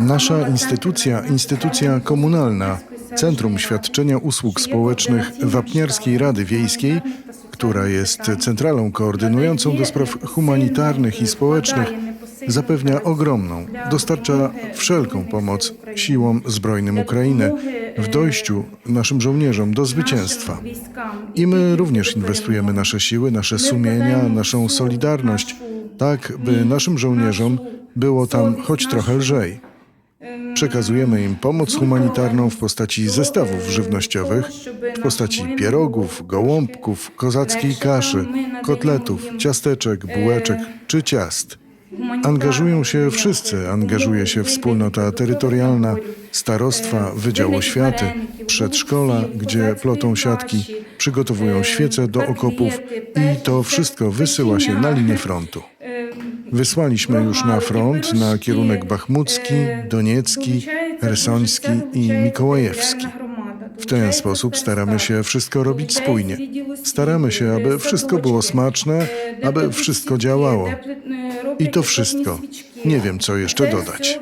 Nasza instytucja, instytucja komunalna, Centrum Świadczenia Usług Społecznych Wapniarskiej Rady Wiejskiej, która jest centralą koordynującą do spraw humanitarnych i społecznych, zapewnia ogromną, dostarcza wszelką pomoc siłom zbrojnym Ukrainy w dojściu naszym żołnierzom do zwycięstwa. I my również inwestujemy nasze siły, nasze sumienia, naszą solidarność, tak by naszym żołnierzom było tam choć trochę lżej. Przekazujemy im pomoc humanitarną w postaci zestawów żywnościowych, w postaci pierogów, gołąbków, kozackiej kaszy, kotletów, ciasteczek, bułeczek czy ciast. Angażują się wszyscy, angażuje się wspólnota terytorialna, starostwa, Wydział Oświaty, przedszkola, gdzie plotą siatki, przygotowują świece do okopów i to wszystko wysyła się na linię frontu. Wysłaliśmy już na front na kierunek bachmucki, doniecki, hersoński i mikołajewski. W ten sposób staramy się wszystko robić spójnie. Staramy się, aby wszystko było smaczne, aby wszystko działało. I to wszystko. Nie wiem, co jeszcze dodać.